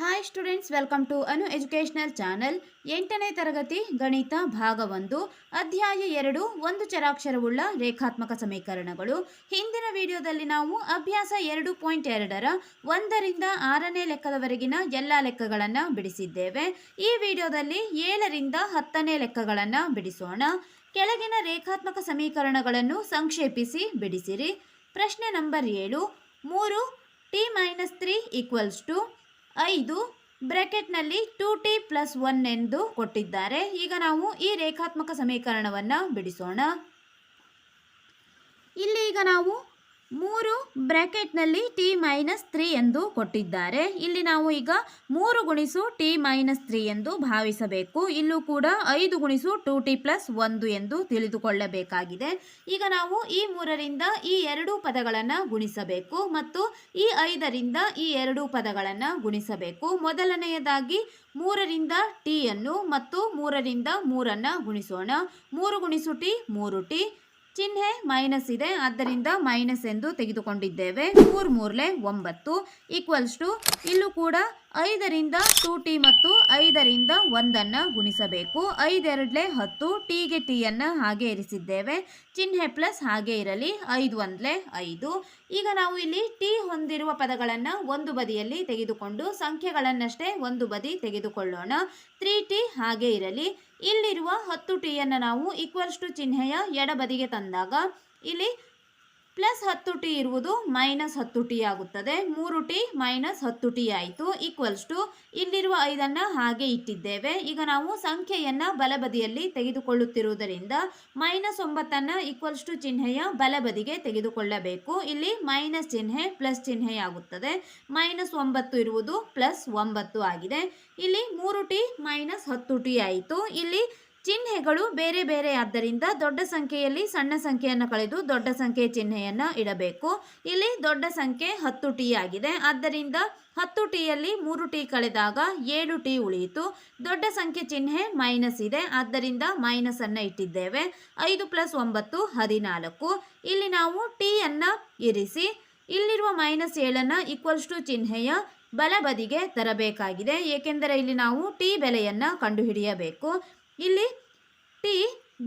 Hi students welcome to Anu educational channel ಎಂಟನೇ ತರಗತಿ, ಗಣಿತ ಭಾಗ ಒಂದು, ಅಧ್ಯಾಯ ಎರಡು, ಒಂದು ಚರಾಕ್ಷರವುಳ್ಳ ರೇಖಾತ್ಮಕ ಸಮೀಕರಣಗಳು. ಹಿಂದಿನ ವಿಡಿಯೋದಲ್ಲಿ ನಾವು ಅಭ್ಯಾಸ ಎರಡು ಪಾಯಿಂಟ್ ಎರಡರ ಒಂದರಿಂದ ಆರನೇ ಲೆಕ್ಕದವರೆಗಿನ ಎಲ್ಲ ಲೆಕ್ಕಗಳನ್ನು ಬಿಡಿಸಿದ್ದೇವೆ. ಈ ವಿಡಿಯೋದಲ್ಲಿ ಏಳರಿಂದ ಹತ್ತನೇ ಲೆಕ್ಕಗಳನ್ನು ಬಿಡಿಸೋಣ. ಕೆಳಗಿನ ರೇಖಾತ್ಮಕ ಸಮೀಕರಣಗಳನ್ನು ಸಂಕ್ಷೇಪಿಸಿ ಬಿಡಿಸಿರಿ. ಪ್ರಶ್ನೆ ನಂಬರ್ ಏಳು, ಮೂರು, T minus three equals to ಐದು ಬ್ರ್ಯಾಕೆಟ್ನಲ್ಲಿ ಟು ಟಿ ಪ್ಲಸ್ ಒನ್ ಎಂದು ಕೊಟ್ಟಿದ್ದಾರೆ. ಈಗ ನಾವು ಈ ರೇಖಾತ್ಮಕ ಸಮೀಕರಣವನ್ನು ಬಿಡಿಸೋಣ. ಇಲ್ಲಿ ಈಗ ನಾವು ಮೂರು ಬ್ರ್ಯಾಕೆಟ್ನಲ್ಲಿ ಟಿ ಮೈನಸ್ ತ್ರೀ ಎಂದು ಕೊಟ್ಟಿದ್ದಾರೆ. ಇಲ್ಲಿ ನಾವು ಈಗ ಮೂರು ಗುಣಿಸು ಟಿ ಮೈನಸ್ ತ್ರೀ ಎಂದು ಭಾವಿಸಬೇಕು. ಇಲ್ಲೂ ಕೂಡ ಐದು ಗುಣಿಸು ಟು ಟಿ ಪ್ಲಸ್ ಒಂದು ಎಂದು ತಿಳಿದುಕೊಳ್ಳಬೇಕಾಗಿದೆ. ಈಗ ನಾವು ಈ ಮೂರರಿಂದ ಈ ಎರಡು ಪದಗಳನ್ನು ಗುಣಿಸಬೇಕು ಮತ್ತು ಈ ಐದರಿಂದ ಈ ಎರಡು ಪದಗಳನ್ನು ಗುಣಿಸಬೇಕು. ಮೊದಲನೆಯದಾಗಿ ಮೂರರಿಂದ ಟಿಯನ್ನು ಮತ್ತು ಮೂರರಿಂದ ಮೂರನ್ನು ಗುಣಿಸೋಣ. ಮೂರು ಗುಣಿಸು ಟಿ, ಮೂರು ಟಿ. ಚಿಹ್ನೆ ಮೈನಸ್ ಇದೆ. ಆದ್ದರಿಂದ ಮೈನಸ್ ಎಂದು ತೆಗೆದುಕೊಂಡಿದ್ದೇವೆ. ಮೂರ್ ಮೂರ್ಲೆ ಒಂಬತ್ತು. ಈಕ್ವಲ್ಸ್ ಟು ಇಲ್ಲೂ ಕೂಡ ಐದರಿಂದ ಟೂ ಟಿ ಮತ್ತು ಐದರಿಂದ ಒಂದನ್ನು ಗುಣಿಸಬೇಕು. ಐದೆರಡ್ಲೆ ಹತ್ತು, ಟೀಗೆ ಟೀಯನ್ನು ಹಾಗೆ ಇರಿಸಿದ್ದೇವೆ. ಚಿಹ್ನೆ ಪ್ಲಸ್ ಹಾಗೆ ಇರಲಿ, ಐದು ಒಂದ್ಲೆ ಐದು. ಈಗ ನಾವು ಇಲ್ಲಿ ಟಿ ಹೊಂದಿರುವ ಪದಗಳನ್ನು ಒಂದು ಬದಿಯಲ್ಲಿ ತೆಗೆದುಕೊಂಡು ಸಂಖ್ಯೆಗಳನ್ನಷ್ಟೇ ಒಂದು ಬದಿ ತೆಗೆದುಕೊಳ್ಳೋಣ. ತ್ರೀ ಟಿ ಹಾಗೆ ಇರಲಿ. ಇಲ್ಲಿರುವ ಹತ್ತು ಟಿಯನ್ನು ನಾವು ಈಕ್ವಲ್ಸ್ ಟು ಚಿಹ್ನೆಯ ಎಡಬದಿಗೆ ತಂದಾಗ, ಇಲ್ಲಿ ಪ್ಲಸ್ ಹತ್ತು ಟಿ ಇರುವುದು ಮೈನಸ್ ಹತ್ತು ಟಿ ಆಗುತ್ತದೆ. ಮೂರು ಟಿ ಮೈನಸ್ ಹತ್ತು ಟಿ ಆಯಿತು. ಈಕ್ವಲ್ಸ್ ಟು ಇಲ್ಲಿರುವ ಐದನ್ನು ಹಾಗೆ ಇಟ್ಟಿದ್ದೇವೆ. ಈಗ ನಾವು ಸಂಖ್ಯೆಯನ್ನು ಬಲಬದಿಯಲ್ಲಿ ತೆಗೆದುಕೊಳ್ಳುತ್ತಿರುವುದರಿಂದ ಮೈನಸ್ ಒಂಬತ್ತನ್ನು ಈಕ್ವಲ್ಸ್ ಟು ಚಿಹ್ನೆಯ ಬಲಬದಿಗೆ ತೆಗೆದುಕೊಳ್ಳಬೇಕು. ಇಲ್ಲಿ ಮೈನಸ್ ಚಿಹ್ನೆ ಪ್ಲಸ್ ಚಿಹ್ನೆಯಾಗುತ್ತದೆ ಮೈನಸ್ ಒಂಬತ್ತು ಇರುವುದು ಪ್ಲಸ್ ಒಂಬತ್ತು ಆಗಿದೆ. ಇಲ್ಲಿ ಮೂರು ಟಿ ಮೈನಸ್ ಹತ್ತು ಟಿ ಆಯಿತು. ಇಲ್ಲಿ ಚಿಹ್ನೆಗಳು ಬೇರೆ ಬೇರೆ ಆದ್ದರಿಂದ ದೊಡ್ಡ ಸಂಖ್ಯೆಯಲ್ಲಿ ಸಣ್ಣ ಸಂಖ್ಯೆಯನ್ನು ಕಳೆದು ದೊಡ್ಡ ಸಂಖ್ಯೆ ಚಿಹ್ನೆಯನ್ನು ಇಡಬೇಕು. ಇಲ್ಲಿ ದೊಡ್ಡ ಸಂಖ್ಯೆ ಹತ್ತು ಟಿ ಆಗಿದೆ. ಆದ್ದರಿಂದ ಹತ್ತು ಟಿಯಲ್ಲಿ ಮೂರು ಟಿ ಕಳೆದಾಗ ಏಳು ಟಿ ಉಳಿಯಿತು. ದೊಡ್ಡ ಸಂಖ್ಯೆ ಚಿಹ್ನೆ ಮೈನಸ್ ಇದೆ. ಆದ್ದರಿಂದ ಮೈನಸ್ ಅನ್ನು ಇಟ್ಟಿದ್ದೇವೆ. ಐದು ಪ್ಲಸ್ ಒಂಬತ್ತು ಹದಿನಾಲ್ಕು. ಇಲ್ಲಿ ನಾವು ಟಿಯನ್ನು ಇರಿಸಿ, ಇಲ್ಲಿರುವ ಮೈನಸ್ ಏಳನ್ನು ಈಕ್ವಲ್ಸ್ ಟು ಚಿಹ್ನೆಯ ಬಲಬದಿಗೆ ತರಬೇಕಾಗಿದೆ. ಏಕೆಂದರೆ ಇಲ್ಲಿ ನಾವು ಟಿ ಬೆಲೆಯನ್ನು ಕಂಡುಹಿಡಿಯಬೇಕು. ಇಲ್ಲಿ ಟಿ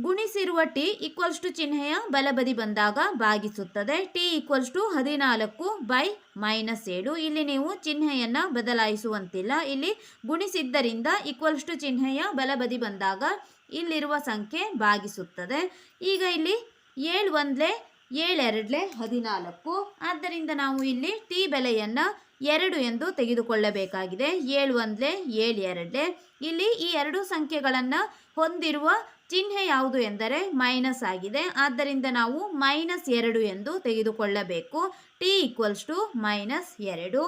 ಗುಣಿಸಿರುವ ಟಿ ಈಕ್ವಲ್ಸ್ ಟು ಚಿಹ್ನೆಯ ಬಲಬದಿ ಬಂದಾಗ ಭಾಗಿಸುತ್ತದೆ. ಟಿ ಈಕ್ವಲ್ಸ್ ಟು ಹದಿನಾಲ್ಕು ಬೈ ಮೈನಸ್ ಏಳು. ಇಲ್ಲಿ ನೀವು ಚಿಹ್ನೆಯನ್ನು ಬದಲಾಯಿಸುವಂತಿಲ್ಲ. ಇಲ್ಲಿ ಗುಣಿಸಿದ್ದರಿಂದ ಈಕ್ವಲ್ಸ್ ಟು ಚಿಹ್ನೆಯ ಬಲಬದಿ ಬಂದಾಗ ಇಲ್ಲಿರುವ ಸಂಖ್ಯೆ ಭಾಗಿಸುತ್ತದೆ. ಈಗ ಇಲ್ಲಿ ಏಳು ಒಂದ್ಲೆ ಏಳೆರಡ್ಲೆ ಹದಿನಾಲ್ಕು. ಆದ್ದರಿಂದ ನಾವು ಇಲ್ಲಿ ಟಿ ಬೆಲೆಯನ್ನು ಎರಡು ಎಂದು ತೆಗೆದುಕೊಳ್ಳಬೇಕಾಗಿದೆ. ಏಳು ಒಂದ್ಲೆ ಏಳು ಎರಡ್ಲೆ ಇಲ್ಲಿ ಈ ಎರಡು ಸಂಖ್ಯೆಗಳನ್ನು ಹೊಂದಿರುವ ಚಿಹ್ನೆ ಯಾವುದು ಎಂದರೆ ಮೈನಸ್ ಆಗಿದೆ. ಆದ್ದರಿಂದ ನಾವು ಮೈನಸ್ ಎರಡು ಎಂದು ತೆಗೆದುಕೊಳ್ಳಬೇಕು. ಟಿ ಈಕ್ವಲ್ಸ್ ಟು ಮೈನಸ್ ಎರಡು.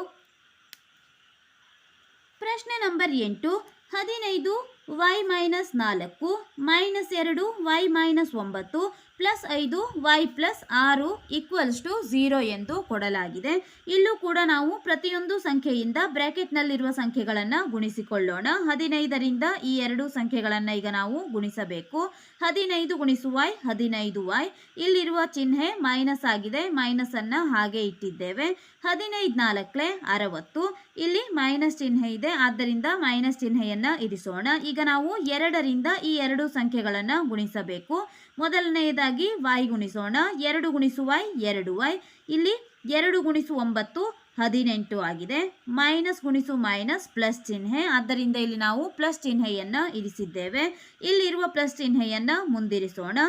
ಪ್ರಶ್ನೆ ನಂಬರ್ ಎಂಟು. ಹದಿನೈದು, ವೈ ಮೈನಸ್ ನಾಲ್ಕು, ಮೈನಸ್ ಎರಡು, ವೈ ಮೈನಸ್ ಒಂಬತ್ತು ಪ್ಲಸ್ ಐದು, ವೈ ಪ್ಲಸ್ ಆರು ಈಕ್ವಲ್ಸ್ ಟು ಝೀರೋ ಎಂದು ಕೊಡಲಾಗಿದೆ. ಇಲ್ಲೂ ಕೂಡ ನಾವು ಪ್ರತಿಯೊಂದು ಸಂಖ್ಯೆಯಿಂದ ಬ್ರ್ಯಾಕೆಟ್ನಲ್ಲಿರುವ ಸಂಖ್ಯೆಗಳನ್ನು ಗುಣಿಸಿಕೊಳ್ಳೋಣ. ಹದಿನೈದರಿಂದ ಈ ಎರಡು ಸಂಖ್ಯೆಗಳನ್ನು ಈಗ ನಾವು ಗುಣಿಸಬೇಕು. ಹದಿನೈದು ಗುಣಿಸು ವೈ, ಹದಿನೈದು ವೈ. ಇಲ್ಲಿರುವ ಚಿಹ್ನೆ ಮೈನಸ್ ಆಗಿದೆ ಮೈನಸನ್ನು ಹಾಗೆ ಇಟ್ಟಿದ್ದೇವೆ. ಹದಿನೈದು ನಾಲ್ಕಲೆ ಅರವತ್ತು. ಇಲ್ಲಿ ಮೈನಸ್ ಚಿಹ್ನೆ ಇದೆ, ಆದ್ದರಿಂದ ಮೈನಸ್ ಚಿಹ್ನೆಯನ್ನು ಇರಿಸೋಣ. ಈಗ ನಾವು ಎರಡರಿಂದ ಈ ಎರಡು ಸಂಖ್ಯೆಗಳನ್ನು ಗುಣಿಸಬೇಕು. ಮೊದಲನೆಯದಾಗಿ ವಾಯ್ ಗುಣಿಸೋಣ. ಎರಡು ಗುಣಿಸು ವೈ ಎರಡು ವೈ ಇಲ್ಲಿ ಎರಡು ಗುಣಿಸು ಒಂಬತ್ತು, ಹದಿನೆಂಟು ಆಗಿದೆ. ಮೈನಸ್ ಗುಣಿಸು ಮೈನಸ್ ಪ್ಲಸ್ ಚಿಹ್ನೆ. ಆದ್ದರಿಂದ ಇಲ್ಲಿ ನಾವು ಪ್ಲಸ್ ಚಿಹ್ನೆಯನ್ನು ಇರಿಸಿದ್ದೇವೆ. ಇಲ್ಲಿರುವ ಪ್ಲಸ್ ಚಿಹ್ನೆಯನ್ನು ಮುಂದಿರಿಸೋಣ.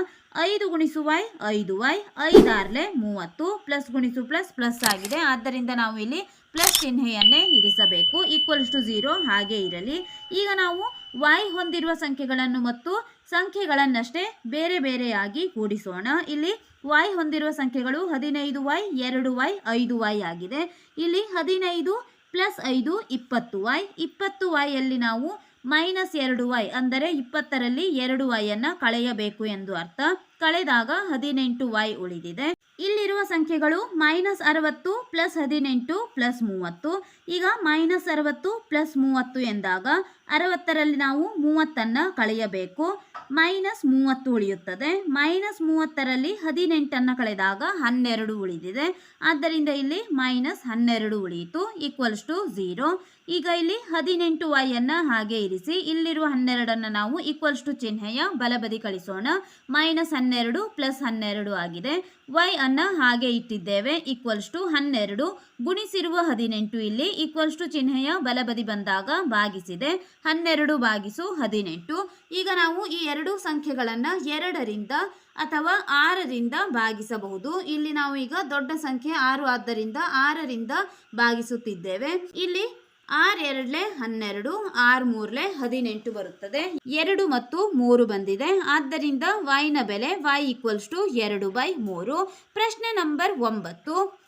ಐದು ಗುಣಿಸು ವೈ ಐದು ವೈ ಐದಾರ್ಲೆ ಮೂವತ್ತು. ಪ್ಲಸ್ ಗುಣಿಸು ಪ್ಲಸ್ ಪ್ಲಸ್ ಆಗಿದೆ. ಆದ್ದರಿಂದ ನಾವು ಇಲ್ಲಿ ಪ್ಲಸ್ ಚಿಹ್ನೆಯನ್ನೇ ಇರಿಸಬೇಕು ಈಕ್ವಲ್ಸ್ ಟು ಝೀರೋ ಹಾಗೆ ಇರಲಿ. ಈಗ ನಾವು ವೈ ಹೊಂದಿರುವ ಸಂಖ್ಯೆಗಳನ್ನು ಮತ್ತು ಸಂಖ್ಯೆಗಳನ್ನಷ್ಟೇ ಬೇರೆ ಬೇರೆಯಾಗಿ ಕೂಡಿಸೋಣ. ಇಲ್ಲಿ ವೈ ಹೊಂದಿರುವ ಸಂಖ್ಯೆಗಳು ಹದಿನೈದು ವೈ ಎರಡು ವೈ ಐದು ವೈ ಆಗಿದೆ. ಇಲ್ಲಿ ಹದಿನೈದು ಪ್ಲಸ್ ಐದು, ಇಪ್ಪತ್ತು ವೈ ಇಪ್ಪತ್ತು ವೈಯಲ್ಲಿ ನಾವು ಮೈನಸ್ ಎರಡು ವೈ ಅಂದರೆ ಇಪ್ಪತ್ತರಲ್ಲಿ ಎರಡು ವೈಯನ್ನು ಕಳೆಯಬೇಕು ಎಂದು ಅರ್ಥ. ಕಳೆದಾಗ ಹದಿನೆಂಟು ವೈ ಉಳಿದಿದೆ. ಇಲ್ಲಿರುವ ಸಂಖ್ಯೆಗಳು ಮೈನಸ್ ಅರವತ್ತು ಪ್ಲಸ್ ಹದಿನೆಂಟು ಪ್ಲಸ್ ಮೂವತ್ತು. ಈಗ ಮೈನಸ್ ಅರವತ್ತು ಪ್ಲಸ್ ಮೂವತ್ತು ಎಂದಾಗ ಅರವತ್ತರಲ್ಲಿ ನಾವು ಮೂವತ್ತನ್ನು ಕಳೆಯಬೇಕು. ಮೈನಸ್ ಮೂವತ್ತು ಉಳಿಯುತ್ತದೆ. ಮೈನಸ್ ಮೂವತ್ತರಲ್ಲಿ ಹದಿನೆಂಟನ್ನು ಕಳೆದಾಗ ಹನ್ನೆರಡು ಉಳಿದಿದೆ. ಆದ್ದರಿಂದ ಇಲ್ಲಿ ಮೈನಸ್ ಹನ್ನೆರಡು ಉಳಿಯಿತು. Equals to zero. ಈಗ ಇಲ್ಲಿ ಹದಿನೆಂಟು ವೈ ಅನ್ನು ಹಾಗೆ ಇರಿಸಿ, ಇಲ್ಲಿರುವ ಹನ್ನೆರಡನ್ನು ನಾವು ಈಕ್ವಲ್ಸ್ ಟು ಚಿಹ್ನೆಯ ಬಲಬದಿ ಕಳಿಸೋಣ. ಮೈನಸ್ ಹನ್ನೆರಡು ಪ್ಲಸ್ ಹನ್ನೆರಡು ಆಗಿದೆ. ವೈ ಅನ್ನು ಹಾಗೆ ಇಟ್ಟಿದ್ದೇವೆ ಈಕ್ವಲ್ಸ್ ಟು ಹನ್ನೆರಡು. ಗುಣಿಸಿರುವ ಹದಿನೆಂಟು ಇಲ್ಲಿ ಈಕ್ವಲ್ಸ್ ಟು ಚಿಹ್ನೆಯ ಬಲಬದಿ ಬಂದಾಗ ಭಾಗಿಸಿದೆ. ಹನ್ನೆರಡು ಭಾಗಿಸು ಹದಿನೆಂಟು. ಈಗ ನಾವು ಈ ಎರಡು ಸಂಖ್ಯೆಗಳನ್ನು ಎರಡರಿಂದ ಅಥವಾ ಆರರಿಂದ ಭಾಗಿಸಬಹುದು. ಇಲ್ಲಿ ನಾವು ಈಗ ದೊಡ್ಡ ಸಂಖ್ಯೆ ಆರು ಆದ್ದರಿಂದ ಆರರಿಂದ ಭಾಗಿಸುತ್ತಿದ್ದೇವೆ. ಇಲ್ಲಿ ಆರ್ ಎರಡ್ಲೆ ಹನ್ನೆರಡು, ಆರ್ ಮೂರ್ಲೆ ಹದಿನೆಂಟು ಬರುತ್ತದೆ. ಎರಡು ಮತ್ತು ಮೂರು ಬಂದಿದೆ. ಆದ್ದರಿಂದ ವೈನ ಬೆಲೆ ವೈ ಈಕ್ವಲ್ಸ್ ಟು ಎರಡು ಬೈ ಮೂರು. ಪ್ರಶ್ನೆ ನಂಬರ್ ಒಂಬತ್ತು.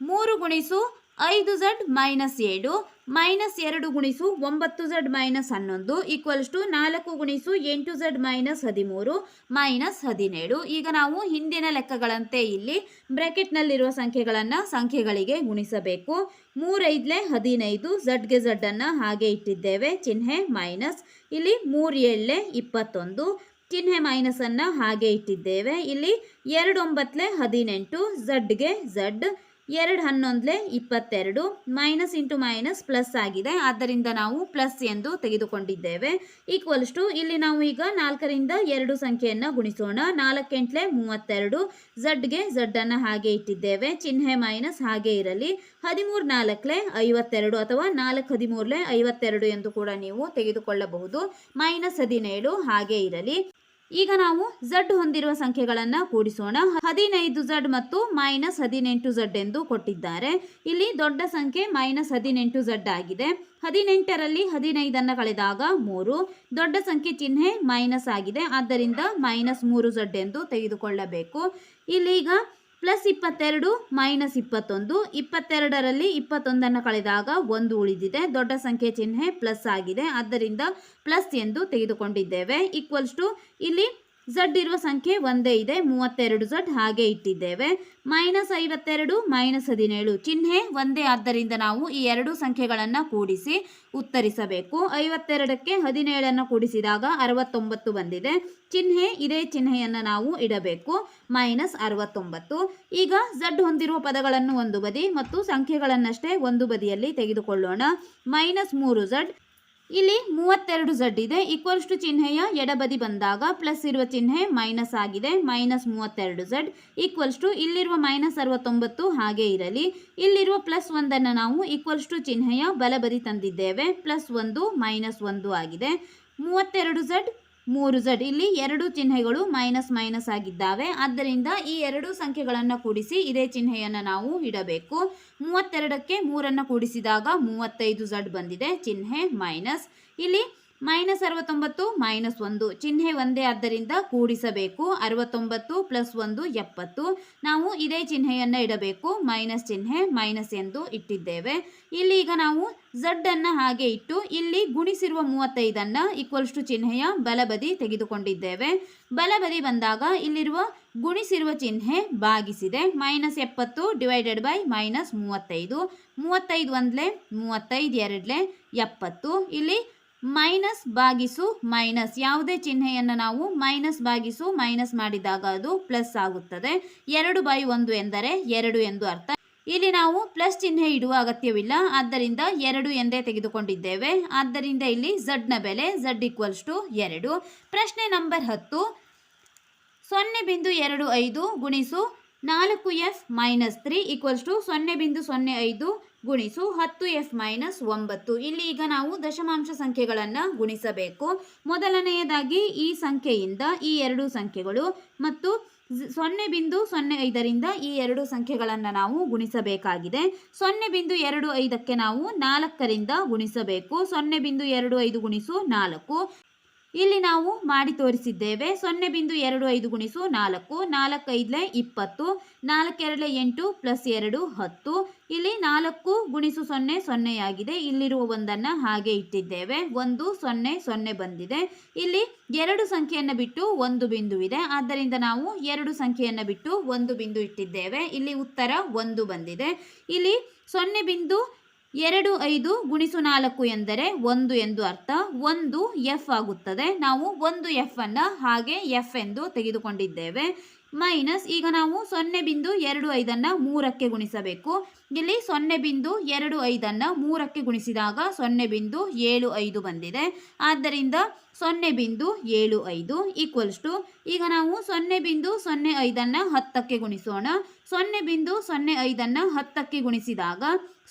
ಮೂರು ಗುಣಿಸು ಐದು ಝಡ್ ಮೈನಸ್ ಏಳು. ಮೈನಸ್ ಎರಡು ಗುಣಿಸು ಒಂಬತ್ತು ಝಡ್ ಮೈನಸ್ ಹನ್ನೊಂದು ಈಕ್ವಲ್ಸ್ ಟು ನಾಲ್ಕು ಗುಣಿಸು ಎಂಟು ಝಡ್ ಮೈನಸ್ ಹದಿಮೂರು ಮೈನಸ್ ಹದಿನೇಳು. ಈಗ ನಾವು ಹಿಂದಿನ ಲೆಕ್ಕಗಳಂತೆ ಇಲ್ಲಿ ಬ್ರ್ಯಾಕೆಟ್ನಲ್ಲಿರುವ ಸಂಖ್ಯೆಗಳನ್ನು ಸಂಖ್ಯೆಗಳಿಗೆ ಗುಣಿಸಬೇಕು. ಮೂರೈದ್ಲೆ ಹದಿನೈದು ಝಡ್ಗೆ ಝಡ್ಡನ್ನು ಹಾಗೆ ಇಟ್ಟಿದ್ದೇವೆ. ಚಿಹ್ನೆ ಮೈನಸ್. ಇಲ್ಲಿ ಮೂರು ಏಳ್ಲೆ ಇಪ್ಪತ್ತೊಂದು. ಚಿಹ್ನೆ ಮೈನಸನ್ನು ಹಾಗೆ ಇಟ್ಟಿದ್ದೇವೆ. ಇಲ್ಲಿ ಎರಡು ಒಂಬತ್ತಲೆ ಹದಿನೆಂಟು ಝಡ್ಗೆ ಝಡ್. ಎರಡು ಹನ್ನೊಂದಲೆ ಇಪ್ಪತ್ತೆರಡು ಮೈನಸ್ ಇಂಟು ಮೈನಸ್ ಪ್ಲಸ್ ಆಗಿದೆ. ಆದ್ದರಿಂದ ನಾವು ಪ್ಲಸ್ ಎಂದು ತೆಗೆದುಕೊಂಡಿದ್ದೇವೆ. ಈಕ್ವಲ್ಸ್ ಟು ಇಲ್ಲಿ ನಾವು ಈಗ ನಾಲ್ಕರಿಂದ ಎರಡು ಸಂಖ್ಯೆಯನ್ನು ಗುಣಿಸೋಣ. ನಾಲ್ಕೆಂಟ್ಲೆ ಮೂವತ್ತೆರಡು. ಝಡ್ಗೆ ಝಡ್ಡನ್ನು ಹಾಗೆ ಇಟ್ಟಿದ್ದೇವೆ. ಚಿಹ್ನೆ ಮೈನಸ್ ಹಾಗೆ ಇರಲಿ. ಹದಿಮೂರು ನಾಲ್ಕಲೆ ಐವತ್ತೆರಡು ಅಥವಾ ನಾಲ್ಕು ಹದಿಮೂರಲೆ ಐವತ್ತೆರಡು ಎಂದು ಕೂಡ ನೀವು ತೆಗೆದುಕೊಳ್ಳಬಹುದು. ಮೈನಸ್ ಹದಿನೇಳು ಹಾಗೆ ಇರಲಿ. ಈಗ ನಾವು ಝಡ್ ಹೊಂದಿರುವ ಸಂಖ್ಯೆಗಳನ್ನು ಕೂಡಿಸೋಣ. ಹದಿನೈದು ಝಡ್ ಮತ್ತು ಮೈನಸ್ ಹದಿನೆಂಟು ಝಡ್ ಎಂದು ಕೊಟ್ಟಿದ್ದಾರೆ. ಇಲ್ಲಿ ದೊಡ್ಡ ಸಂಖ್ಯೆ ಮೈನಸ್ ಹದಿನೆಂಟು ಝಡ್ ಆಗಿದೆ. ಹದಿನೆಂಟರಲ್ಲಿ ಹದಿನೈದನ್ನು ಕಳೆದಾಗ ಮೂರು. ದೊಡ್ಡ ಸಂಖ್ಯೆ ಚಿಹ್ನೆ ಮೈನಸ್ ಆಗಿದೆ. ಆದ್ದರಿಂದ ಮೈನಸ್ ಮೂರು ಝಡ್ ಎಂದು ತೆಗೆದುಕೊಳ್ಳಬೇಕು. ಇಲ್ಲಿ ಈಗ ಪ್ಲಸ್ ಇಪ್ಪತ್ತೆರಡು ಮೈನಸ್ ಇಪ್ಪತ್ತೊಂದು, ಇಪ್ಪತ್ತೆರಡರಲ್ಲಿ ಇಪ್ಪತ್ತೊಂದನ್ನು ಕಳೆದಾಗ ಒಂದು ಉಳಿದಿದೆ. ದೊಡ್ಡ ಸಂಖ್ಯೆ ಚಿಹ್ನೆ ಪ್ಲಸ್ ಆಗಿದೆ. ಆದ್ದರಿಂದ ಪ್ಲಸ್ ಎಂದು ತೆಗೆದುಕೊಂಡಿದ್ದೇವೆ. ಈಕ್ವಲ್ಸ್ ಟು ಇಲ್ಲಿ ಝಡ್ ಇರುವ ಸಂಖ್ಯೆ ಒಂದೇ ಇದೆ, ಮೂವತ್ತೆರಡು ಝಡ್ ಹಾಗೆ ಇಟ್ಟಿದ್ದೇವೆ. ಮೈನಸ್ ಐವತ್ತೆರಡು, ಮೈನಸ್ ಹದಿನೇಳು ಚಿಹ್ನೆ ಒಂದೇ ಆದ್ದರಿಂದ ನಾವು ಈ ಎರಡು ಸಂಖ್ಯೆಗಳನ್ನು ಕೂಡಿಸಿ ಉತ್ತರಿಸಬೇಕು. ಐವತ್ತೆರಡಕ್ಕೆ ಹದಿನೇಳನ್ನು ಕೂಡಿಸಿದಾಗ ಅರವತ್ತೊಂಬತ್ತು ಬಂದಿದೆ. ಚಿಹ್ನೆ, ಇದೇ ಚಿಹ್ನೆಯನ್ನು ನಾವು ಇಡಬೇಕು. ಮೈನಸ್ ಅರವತ್ತೊಂಬತ್ತು. ಈಗ ಝಡ್ ಹೊಂದಿರುವ ಪದಗಳನ್ನು ಒಂದು ಬದಿ ಮತ್ತು ಸಂಖ್ಯೆಗಳನ್ನಷ್ಟೇ ಒಂದು ಬದಿಯಲ್ಲಿ ತೆಗೆದುಕೊಳ್ಳೋಣ. ಮೈನಸ್ ಮೂರು ಝಡ್ ಇಲ್ಲಿ ಮೂವತ್ತೆರಡು ಝಡ್ ಇದೆ. ಈಕ್ವಲ್ಸ್ ಟು ಚಿಹ್ನೆಯ ಎಡಬದಿ ಬಂದಾಗ ಪ್ಲಸ್ ಇರುವ ಚಿಹ್ನೆ ಮೈನಸ್ ಆಗಿದೆ. ಮೈನಸ್ ಮೂವತ್ತೆರಡು ಝಡ್ ಈಕ್ವಲ್ಸ್ ಟು ಇಲ್ಲಿರುವ ಮೈನಸ್ ಅರವತ್ತೊಂಬತ್ತು ಹಾಗೆ ಇರಲಿ. ಇಲ್ಲಿರುವ ಪ್ಲಸ್ ಒಂದನ್ನು ನಾವು ಈಕ್ವಲ್ಸ್ ಟು ಚಿಹ್ನೆಯ ಬಲಬದಿ ತಂದಿದ್ದೇವೆ. ಪ್ಲಸ್ ಒಂದು ಮೈನಸ್ ಒಂದು ಆಗಿದೆ. ಮೂವತ್ತೆರಡು ಝಡ್ ಮೂರು ಝಡ್ ಇಲ್ಲಿ ಎರಡು ಚಿಹ್ನೆಗಳು ಮೈನಸ್ ಮೈನಸ್ ಆಗಿದ್ದಾವೆ. ಆದ್ದರಿಂದ ಈ ಎರಡು ಸಂಖ್ಯೆಗಳನ್ನು ಕೂಡಿಸಿ ಇದೇ ಚಿಹ್ನೆಯನ್ನು ನಾವು ಇಡಬೇಕು. ಮೂವತ್ತೆರಡಕ್ಕೆ ಮೂರನ್ನು ಕೂಡಿಸಿದಾಗ ಮೂವತ್ತೈದು ಝಡ್ ಬಂದಿದೆ. ಚಿಹ್ನೆ ಮೈನಸ್ ಇಲ್ಲಿ ಮೈನಸ್ ಅರವತ್ತೊಂಬತ್ತು, ಮೈನಸ್ ಒಂದು. ಚಿಹ್ನೆ ಒಂದೇ ಆದ್ದರಿಂದ ಕೂಡಿಸಬೇಕು. ಅರವತ್ತೊಂಬತ್ತು ಪ್ಲಸ್ ಒಂದು, ಎಪ್ಪತ್ತು. ನಾವು ಇದೇ ಚಿಹ್ನೆಯನ್ನು ಇಡಬೇಕು. ಮೈನಸ್ ಚಿಹ್ನೆ, ಮೈನಸ್ ಎಂದು ಇಟ್ಟಿದ್ದೇವೆ. ಇಲ್ಲಿ ಈಗ ನಾವು ಝಡ್ಡನ್ನು ಹಾಗೆ ಇಟ್ಟು, ಇಲ್ಲಿ ಗುಣಿಸಿರುವ ಮೂವತ್ತೈದನ್ನು ಈಕ್ವಲ್ಸ್ ಟು ಚಿಹ್ನೆಯ ಬಲಬದಿ ತೆಗೆದುಕೊಂಡಿದ್ದೇವೆ. ಬಲಬದಿ ಬಂದಾಗ ಇಲ್ಲಿರುವ ಗುಣಿಸಿರುವ ಚಿಹ್ನೆ ಭಾಗಿಸಿದೆ. ಮೈನಸ್ ಎಪ್ಪತ್ತು ಡಿವೈಡೆಡ್ ಬೈ ಮೈನಸ್ ಮೂವತ್ತೈದು. ಮೂವತ್ತೈದು ಒಂದಲೇ, ಮೂವತ್ತೈದು ಎರಡಲೇ, ಎಪ್ಪತ್ತು. ಇಲ್ಲಿ ಮೈನಸ್ ಭಾಗಿಸು ಮೈನಸ್. ಯಾವುದೇ ಚಿಹ್ನೆಯನ್ನು ನಾವು ಮೈನಸ್ ಭಾಗಿಸು ಮೈನಸ್ ಮಾಡಿದಾಗ ಅದು ಪ್ಲಸ್ ಆಗುತ್ತದೆ. ಎರಡು ಬೈ ಒಂದು ಎಂದರೆ ಎರಡು ಎಂದು ಅರ್ಥ. ಇಲ್ಲಿ ನಾವು ಪ್ಲಸ್ ಚಿಹ್ನೆ ಇಡುವ ಅಗತ್ಯವಿಲ್ಲ. ಆದ್ದರಿಂದ ಎರಡು ಎಂದೇ ತೆಗೆದುಕೊಂಡಿದ್ದೇವೆ. ಆದ್ದರಿಂದ ಇಲ್ಲಿ ಝಡ್ನ ಬೆಲೆ ಝಡ್ ಈಕ್ವಲ್ಸ್ ಟು ಎರಡು. ಪ್ರಶ್ನೆ ನಂಬರ್ ಹತ್ತು. ಸೊನ್ನೆ ಬಿಂದು ಎರಡು ಐದು ಗುಣಿಸು ನಾಲ್ಕು F minus three equals to ಸೊನ್ನೆ ಬಿಂದು ಸೊನ್ನೆ ಐದು ಗುಣಿಸು ಹತ್ತು ಎಸ್ ಮೈನಸ್ ಒಂಬತ್ತು. ಇಲ್ಲಿ ಈಗ ನಾವು ದಶಮಾಂಶ ಸಂಖ್ಯೆಗಳನ್ನು ಗುಣಿಸಬೇಕು. ಮೊದಲನೆಯದಾಗಿ ಈ ಸಂಖ್ಯೆಯಿಂದ ಈ ಎರಡು ಸಂಖ್ಯೆಗಳು ಮತ್ತು ಸೊನ್ನೆ ಬಿಂದು ಸೊನ್ನೆ ಐದರಿಂದ ಈ ಎರಡು ಸಂಖ್ಯೆಗಳನ್ನು ನಾವು ಗುಣಿಸಬೇಕಾಗಿದೆ. ಸೊನ್ನೆ ಬಿಂದು ಎರಡು ಐದಕ್ಕೆ ನಾವು ನಾಲ್ಕರಿಂದ ಗುಣಿಸಬೇಕು. ಸೊನ್ನೆ ಬಿಂದು ಎರಡು ಐದು ಗುಣಿಸು ನಾಲ್ಕು. ಇಲ್ಲಿ ನಾವು ಮಾಡಿ ತೋರಿಸಿದ್ದೇವೆ ಸೊನ್ನೆ ಬಿಂದು ಎರಡು ಐದು ಗುಣಿಸು ನಾಲ್ಕು ನಾಲ್ಕು ಐದಲೆ ಇಪ್ಪತ್ತು, ನಾಲ್ಕೆರಡಲೆ ಎಂಟು ಪ್ಲಸ್ ಎರಡು ಹತ್ತು. ಇಲ್ಲಿ ನಾಲ್ಕು ಗುಣಿಸು ಸೊನ್ನೆ ಸೊನ್ನೆಯಾಗಿದೆ ಇಲ್ಲಿರುವ ಒಂದನ್ನು ಹಾಗೆ ಇಟ್ಟಿದ್ದೇವೆ. ಒಂದು ಸೊನ್ನೆ ಸೊನ್ನೆ ಬಂದಿದೆ. ಇಲ್ಲಿ ಎರಡು ಸಂಖ್ಯೆಯನ್ನು ಬಿಟ್ಟು ಒಂದು ಬಿಂದು ಇದೆ. ಆದ್ದರಿಂದ ನಾವು ಎರಡು ಸಂಖ್ಯೆಯನ್ನು ಬಿಟ್ಟು ಒಂದು ಬಿಂದು ಇಟ್ಟಿದ್ದೇವೆ. ಇಲ್ಲಿ ಉತ್ತರ ಒಂದು ಬಂದಿದೆ. ಇಲ್ಲಿ ಸೊನ್ನೆ ಬಿಂದು ಎರಡು ಐದು ಗುಣಿಸು ನಾಲ್ಕು ಎಂದರೆ ಒಂದು ಎಂದು ಅರ್ಥ ಒಂದು ಎಫ್ ಆಗುತ್ತದೆ. ನಾವು ಒಂದು ಎಫ್ ಅನ್ನು ಹಾಗೆ ಎಫ್ ಎಂದು ತೆಗೆದುಕೊಂಡಿದ್ದೇವೆ. ಮೈನಸ್ ಈಗ ನಾವು ಸೊನ್ನೆ ಬಿಂದು ಎರಡು ಐದನ್ನು ಮೂರಕ್ಕೆ ಗುಣಿಸಬೇಕು. ಇಲ್ಲಿ ಸೊನ್ನೆ ಬಿಂದು ಎರಡು ಐದನ್ನು ಮೂರಕ್ಕೆ ಗುಣಿಸಿದಾಗ ಸೊನ್ನೆ ಬಿಂದು ಏಳು ಐದು ಬಂದಿದೆ. ಆದ್ದರಿಂದ ಸೊನ್ನೆ ಬಿಂದು ಏಳು ಐದು ಈಕ್ವಲ್ಸ್ ಟು ಈಗ ನಾವು ಸೊನ್ನೆ ಬಿಂದು ಸೊನ್ನೆ ಐದನ್ನು ಹತ್ತಕ್ಕೆ ಗುಣಿಸೋಣ. ಸೊನ್ನೆ ಬಿಂದು ಸೊನ್ನೆ ಐದನ್ನು ಹತ್ತಕ್ಕೆ ಗುಣಿಸಿದಾಗ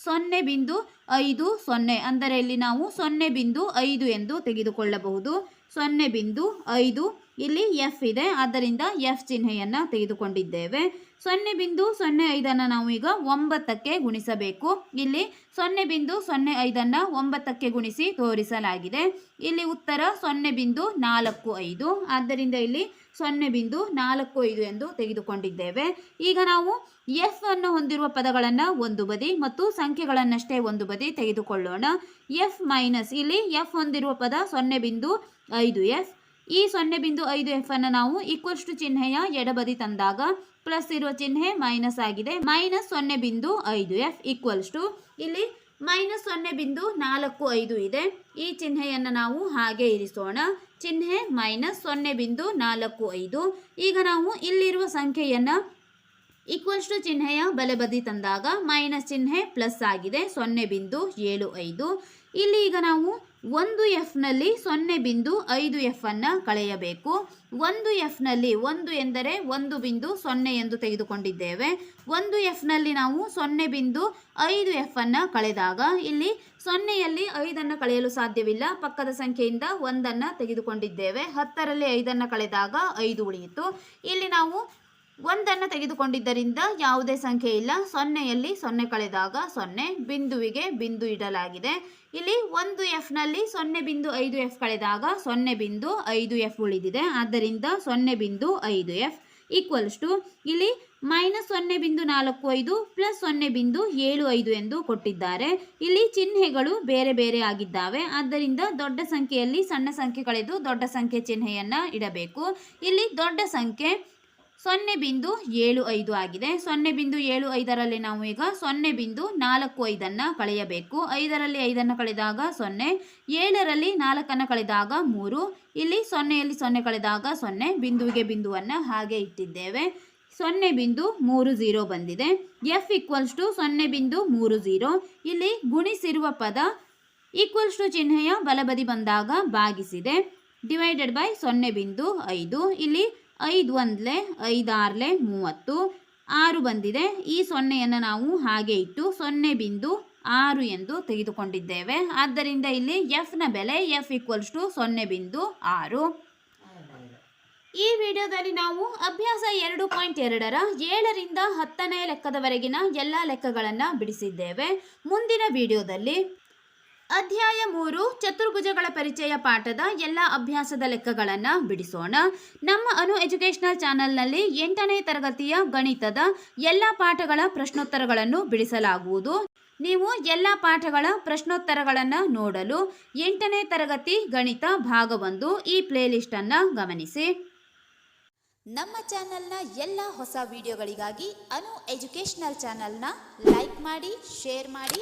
ಸೊನ್ನೆ ಬಿಂದು ಐದು ಸೊನ್ನೆ. ಅಂದರೆ ಇಲ್ಲಿ ನಾವು ಸೊನ್ನೆ ಬಿಂದು ಐದು ಎಂದು ತೆಗೆದುಕೊಳ್ಳಬಹುದು. ಸೊನ್ನೆ ಬಿಂದು ಐದು. ಇಲ್ಲಿ ಎಫ್ ಇದೆ. ಆದ್ದರಿಂದ ಎಫ್ ಚಿಹ್ನೆಯನ್ನು ತೆಗೆದುಕೊಂಡಿದ್ದೇವೆ. ಸೊನ್ನೆ ಬಿಂದು ಸೊನ್ನೆ ಐದನ್ನು ನಾವು ಈಗ ಒಂಬತ್ತಕ್ಕೆ ಗುಣಿಸಬೇಕು. ಇಲ್ಲಿ ಸೊನ್ನೆ ಬಿಂದು ಸೊನ್ನೆ ಐದನ್ನು ಒಂಬತ್ತಕ್ಕೆ ಗುಣಿಸಿ ತೋರಿಸಲಾಗಿದೆ. ಇಲ್ಲಿ ಉತ್ತರ ಸೊನ್ನೆ ಬಿಂದು ನಾಲ್ಕು ಐದು. ಆದ್ದರಿಂದ ಇಲ್ಲಿ ಸೊನ್ನೆ ಬಿಂದು ನಾಲ್ಕು ಐದು ಎಂದು ತೆಗೆದುಕೊಂಡಿದ್ದೇವೆ. ಈಗ ನಾವು ಎಫ್ ಅನ್ನು ಹೊಂದಿರುವ ಪದಗಳನ್ನು ಒಂದು ಬದಿ ಮತ್ತು ಸಂಖ್ಯೆಗಳನ್ನಷ್ಟೇ ಒಂದು ಬದಿ ತೆಗೆದುಕೊಳ್ಳೋಣ. ಎಫ್ ಮೈನಸ್ ಇಲ್ಲಿ ಎಫ್ ಹೊಂದಿರುವ ಪದ ಸೊನ್ನೆ ಬಿಂದು ಐದು ಎಫ್. ಈ ಸೊನ್ನೆ ಬಿಂದು ಐದು ಎಫ್ ಅನ್ನು ನಾವು ಈಕ್ವಲ್ಸ್ ಟು ಚಿಹ್ನೆಯ ಎಡಬದಿ ತಂದಾಗ ಪ್ಲಸ್ ಇರುವ ಚಿಹ್ನೆ ಮೈನಸ್ ಆಗಿದೆ. ಮೈನಸ್ ಸೊನ್ನೆ ಬಿಂದು ಐದು ಎಫ್ ಈಕ್ವಲ್ಸ್ ಟು ಇಲ್ಲಿ ಮೈನಸ್ ಸೊನ್ನೆ ಬಿಂದು ನಾಲ್ಕು ಐದು ಇದೆ. ಈ ಚಿಹ್ನೆಯನ್ನು ನಾವು ಹಾಗೆ ಇರಿಸೋಣ. ಚಿಹ್ನೆ ಮೈನಸ್ ಸೊನ್ನೆ ಬಿಂದು ನಾಲ್ಕು ಐದು. ಈಗ ನಾವು ಇಲ್ಲಿರುವ ಸಂಖ್ಯೆಯನ್ನು ಈಕ್ವಲ್ಸ್ ಟು ಚಿಹ್ನೆಯ ಬಲಬದಿ ತಂದಾಗ ಮೈನಸ್ ಚಿಹ್ನೆ ಪ್ಲಸ್ ಆಗಿದೆ, ಸೊನ್ನೆ ಬಿಂದು ಏಳು ಐದು. ಇಲ್ಲಿ ಈಗ ನಾವು ಒಂದು ಎಫ್ನಲ್ಲಿ ಸೊನ್ನೆ ಬಿಂದು ಐದು ಎಫ್ ಅನ್ನು ಕಳೆಯಬೇಕು. ಒಂದು ಎಫ್ನಲ್ಲಿ ಒಂದು ಎಂದರೆ ಒಂದು ಬಿಂದು ಸೊನ್ನೆ ಎಂದು ತೆಗೆದುಕೊಂಡಿದ್ದೇವೆ. ಒಂದು ಎಫ್ನಲ್ಲಿ ನಾವು ಸೊನ್ನೆ ಬಿಂದು ಐದು ಎಫ್ ಅನ್ನು ಕಳೆದಾಗ ಇಲ್ಲಿ ಸೊನ್ನೆಯಲ್ಲಿ ಐದನ್ನು ಕಳೆಯಲು ಸಾಧ್ಯವಿಲ್ಲ. ಪಕ್ಕದ ಸಂಖ್ಯೆಯಿಂದ ಒಂದನ್ನು ತೆಗೆದುಕೊಂಡಿದ್ದೇವೆ. ಹತ್ತರಲ್ಲಿ ಐದನ್ನು ಕಳೆದಾಗ ಐದು ಉಳಿಯಿತು. ಇಲ್ಲಿ ನಾವು ಒಂದನ್ನು ತೆಗೆದುಕೊಂಡಿದ್ದರಿಂದ ಯಾವುದೇ ಸಂಖ್ಯೆ ಇಲ್ಲ. ಸೊನ್ನೆಯಲ್ಲಿ ಸೊನ್ನೆ ಕಳೆದಾಗ ಸೊನ್ನೆ, ಬಿಂದುವಿಗೆ ಬಿಂದು ಇಡಲಾಗಿದೆ. ಇಲ್ಲಿ ಒಂದು ಎಫ್ನಲ್ಲಿ ಸೊನ್ನೆ ಬಿಂದು ಐದು ಎಫ್ ಕಳೆದಾಗ ಸೊನ್ನೆ ಬಿಂದು ಐದು ಎಫ್ ಉಳಿದಿದೆ. ಆದ್ದರಿಂದ ಸೊನ್ನೆ ಬಿಂದು ಐದು ಎಫ್ ಈಕ್ವಲ್ಸ್ ಟು ಇಲ್ಲಿ ಮೈನಸ್ ಸೊನ್ನೆ ಬಿಂದು ನಾಲ್ಕು ಐದು ಪ್ಲಸ್ ಸೊನ್ನೆ ಬಿಂದು ಏಳು ಐದು ಎಂದು ಕೊಟ್ಟಿದ್ದಾರೆ. ಇಲ್ಲಿ ಚಿಹ್ನೆಗಳು ಬೇರೆ ಬೇರೆ ಆಗಿದ್ದಾವೆ. ಆದ್ದರಿಂದ ದೊಡ್ಡ ಸಂಖ್ಯೆಯಲ್ಲಿ ಸಣ್ಣ ಸಂಖ್ಯೆ ಕಳೆದು ದೊಡ್ಡ ಸಂಖ್ಯೆ ಚಿಹ್ನೆಯನ್ನು ಇಡಬೇಕು. ಇಲ್ಲಿ ದೊಡ್ಡ ಸಂಖ್ಯೆ ಸೊನ್ನೆ ಬಿಂದು ಏಳು ಐದು ಆಗಿದೆ. ಸೊನ್ನೆ ಬಿಂದು ಏಳು ಐದರಲ್ಲಿ ನಾವು ಈಗ ಸೊನ್ನೆ ಬಿಂದು ನಾಲ್ಕು ಐದನ್ನು ಕಳೆಯಬೇಕು. ಐದರಲ್ಲಿ ಐದನ್ನು ಕಳೆದಾಗ ಸೊನ್ನೆ, ಏಳರಲ್ಲಿ ನಾಲ್ಕನ್ನು ಕಳೆದಾಗ ಮೂರು. ಇಲ್ಲಿ ಸೊನ್ನೆಯಲ್ಲಿ ಸೊನ್ನೆ ಕಳೆದಾಗ ಸೊನ್ನೆ, ಬಿಂದುವಿಗೆ ಬಿಂದುವನ್ನು ಹಾಗೆ ಇಟ್ಟಿದ್ದೇವೆ. ಸೊನ್ನೆ ಬಿಂದು ಮೂರು ಝೀರೋ ಬಂದಿದೆ. ಎಫ್ ಈಕ್ವಲ್ಸ್ ಟು ಸೊನ್ನೆ ಬಿಂದು ಮೂರು ಝೀರೋ ಇಲ್ಲಿ ಗುಣಿಸಿರುವ ಪದ ಈಕ್ವಲ್ಸ್ ಟು ಚಿಹ್ನೆಯ ಬಲಬದಿ ಬಂದಾಗ ಭಾಗಿಸಿದೆ. ಡಿವೈಡೆಡ್ ಬೈ ಸೊನ್ನೆ ಬಿಂದು ಐದು. ಇಲ್ಲಿ ಐದು ಒಂದ್ಲೆ ಐದಾರ್ಲೆ ಮೂವತ್ತು. ಆರು ಬಂದಿದೆ. ಈ ಸೊನ್ನೆಯನ್ನು ನಾವು ಹಾಗೆ ಇಟ್ಟು ಸೊನ್ನೆ ಬಿಂದು ಆರು ಎಂದು ತೆಗೆದುಕೊಂಡಿದ್ದೇವೆ. ಆದ್ದರಿಂದ ಇಲ್ಲಿ ಎಫ್ನ ಬೆಲೆ ಎಫ್ ಈಕ್ವಲ್ಸ್ ಟು ಸೊನ್ನೆ ಬಿಂದು ಆರು. ಈ ವಿಡಿಯೋದಲ್ಲಿ ನಾವು ಅಭ್ಯಾಸ ಎರಡು ಪಾಯಿಂಟ್ ಎರಡರ ಏಳರಿಂದ ಹತ್ತನೇ ಲೆಕ್ಕದವರೆಗಿನ ಎಲ್ಲ ಲೆಕ್ಕಗಳನ್ನು ಬಿಡಿಸಿದ್ದೇವೆ. ಮುಂದಿನ ವಿಡಿಯೋದಲ್ಲಿ ಅಧ್ಯಾಯ ಮೂರು, ಚತುರ್ಭುಜಗಳ ಪರಿಚಯ ಪಾಠದ ಎಲ್ಲ ಅಭ್ಯಾಸದ ಲೆಕ್ಕಗಳನ್ನು ಬಿಡಿಸೋಣ. ನಮ್ಮ ಅನು ಎಜುಕೇಷನಲ್ ಚಾನೆಲ್ನಲ್ಲಿ ಎಂಟನೇ ತರಗತಿಯ ಗಣಿತದ ಎಲ್ಲ ಪಾಠಗಳ ಪ್ರಶ್ನೋತ್ತರಗಳನ್ನು ಬಿಡಿಸಲಾಗುವುದು. ನೀವು ಎಲ್ಲ ಪಾಠಗಳ ಪ್ರಶ್ನೋತ್ತರಗಳನ್ನು ನೋಡಲು ಎಂಟನೇ ತರಗತಿ ಗಣಿತ ಭಾಗವೊಂದು ಈ ಪ್ಲೇಲಿಸ್ಟನ್ನು ಗಮನಿಸಿ. ನಮ್ಮ ಚಾನೆಲ್ನ ಎಲ್ಲ ಹೊಸ ವಿಡಿಯೋಗಳಿಗಾಗಿ ಅನು ಎಜುಕೇಷನಲ್ ಚಾನೆಲ್ನ ಲೈಕ್ ಮಾಡಿ, ಶೇರ್ ಮಾಡಿ